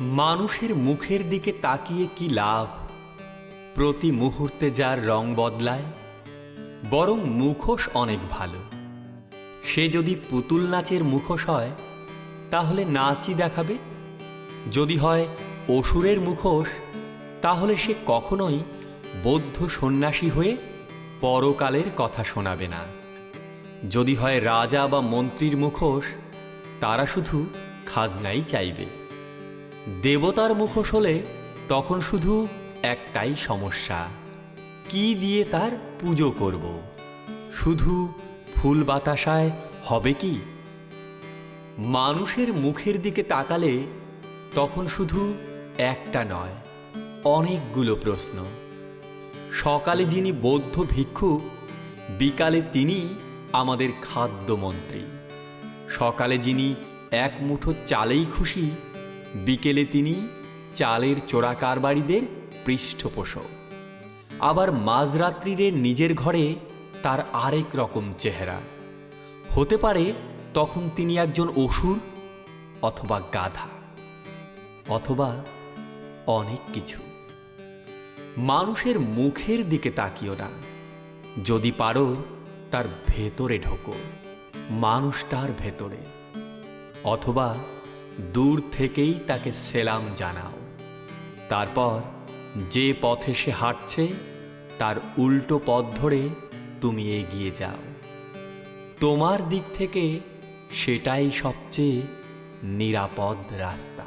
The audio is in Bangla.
মানুষের মুখের দিকে তাকিয়ে কি লাভ? প্রতি মুহূর্তে যার রং বদলায়, বরং মুখোশ অনেক ভালো। সে যদি পুতুল নাচের মুখোশ হয়, তাহলে নাচই দেখাবে। যদি হয় অসুরের মুখোশ, তাহলে সে কখনোই বৌদ্ধ সন্ন্যাসী হয়ে পরকালের কথা শোনাবে না। যদি হয় রাজা বা মন্ত্রীর মুখোশ, তারা শুধু খাজনাই চাইবে। দেবতার মুখোশ হলে তখন শুধু একটাই সমস্যা। কি দিয়ে তার পুজো করব? শুধু ফুল বাতাসায় হবে কি? মানুষের মুখের দিকে তাকালে তখন শুধু একটা নয়, অনেকগুলো প্রশ্ন। সকালে যিনি বৌদ্ধ ভিক্ষু, বিকালে তিনি আমাদের খাদ্যমন্ত্রী। সকালে যিনি এক মুঠো চালেই খুশি বিকেলে তিনি চালের চোরা কারবারিদের পৃষ্ঠপোষক। আবার মাঝরাত্রিরে নিজের ঘরে তার আরেক রকম চেহারা। হতে পারে তখন তিনি একজন অসুর অথবা গাধা, অথবা অনেক কিছু। মানুষের মুখের দিকে তাকিও না। যদি পারো তার ভেতরে ঢোকো। মানুষটার ভেতরে। অথবা দূর থেকেই তাকে সেলাম জানাও। তারপর যে পথে সে হাঁটছে, তার উল্টো পথ ধরে তুমি এগিয়ে যাও। তোমার দিক থেকে সেটাই সবচেয়ে নিরাপদ রাস্তা।